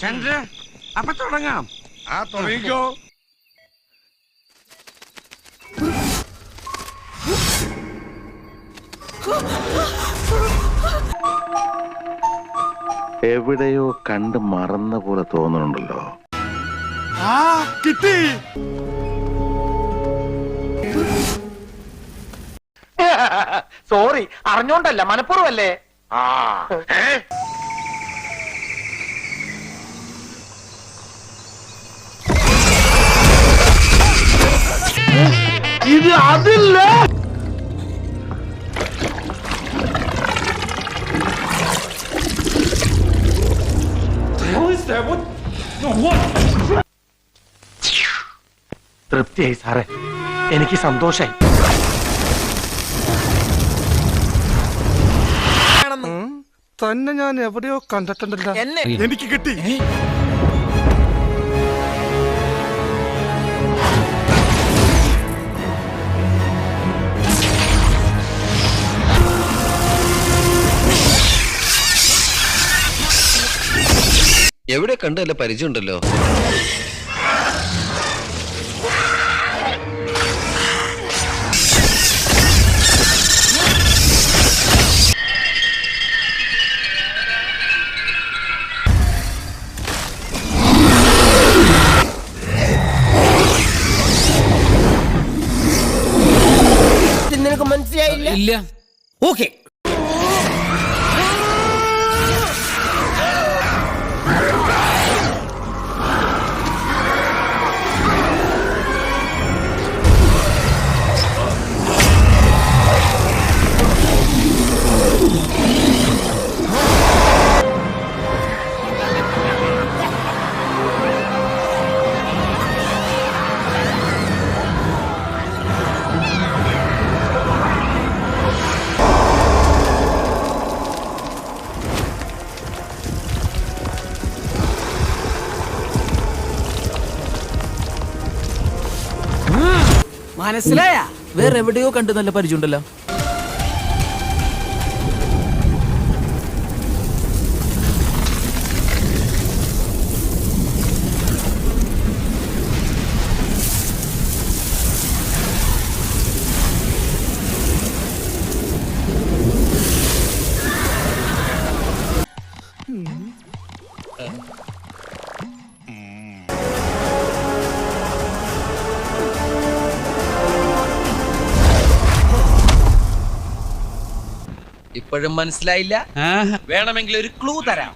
ചന്ദ്ര അപ്പൊ തുടങ്ങാം. ആ തുടങ്ങിക്കോ. എവിടെയോ കണ്ട് മറന്ന പോലെ തോന്നുന്നുണ്ടല്ലോ ആ കിട്ടി. സോറി അറിഞ്ഞോണ്ടല്ല മനഃപൂർവല്ലേ ആ ഏ? ഇത് അതില്ല? തൃപ്തിയായി സാറേ. എനിക്ക് സന്തോഷായി. തന്നെ ഞാൻ എവിടെയോ കണ്ടിട്ടുണ്ടല്ലോ. എനിക്ക് കിട്ടി. എവിടെ കണ്ടല്ല പരിചയമുണ്ടല്ലോ? ഇല്ല. ഓക്കെ. മനസ്സിലായ? വേറെ എവിടെയോ കണ്ടു നല്ല പരിചയമുണ്ടല്ലോ. ഇപ്പോഴും മനസ്സിലായില്ല. വേണമെങ്കിൽ ഒരു ക്ലൂ തരാം.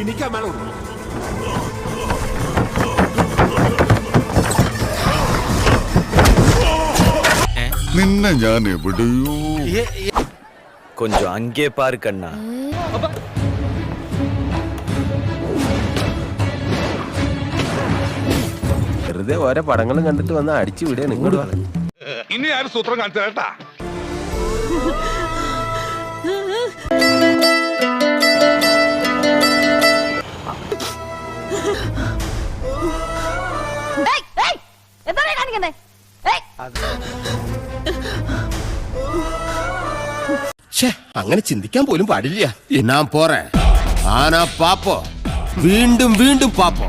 എനിക്ക് നിന്നെ ഞാൻ എവിടെയോ കൊഞ്ചം അങ്കേ പാർക്കണ്ണ വെറുതെ ഓരോ പടങ്ങളും കണ്ടിട്ട് വന്ന് അടിച്ചു വിടേ നിങ്ങളോട് പറഞ്ഞു ഇനി ആരും സൂത്രം കാണിച്ചു കേട്ടാ? അങ്ങനെ ചിന്തിക്കാൻ പോലും പാടില്ല. എന്നാ പോറേ ആനാ പാപ്പോ? വീണ്ടും വീണ്ടും പാപ്പോ?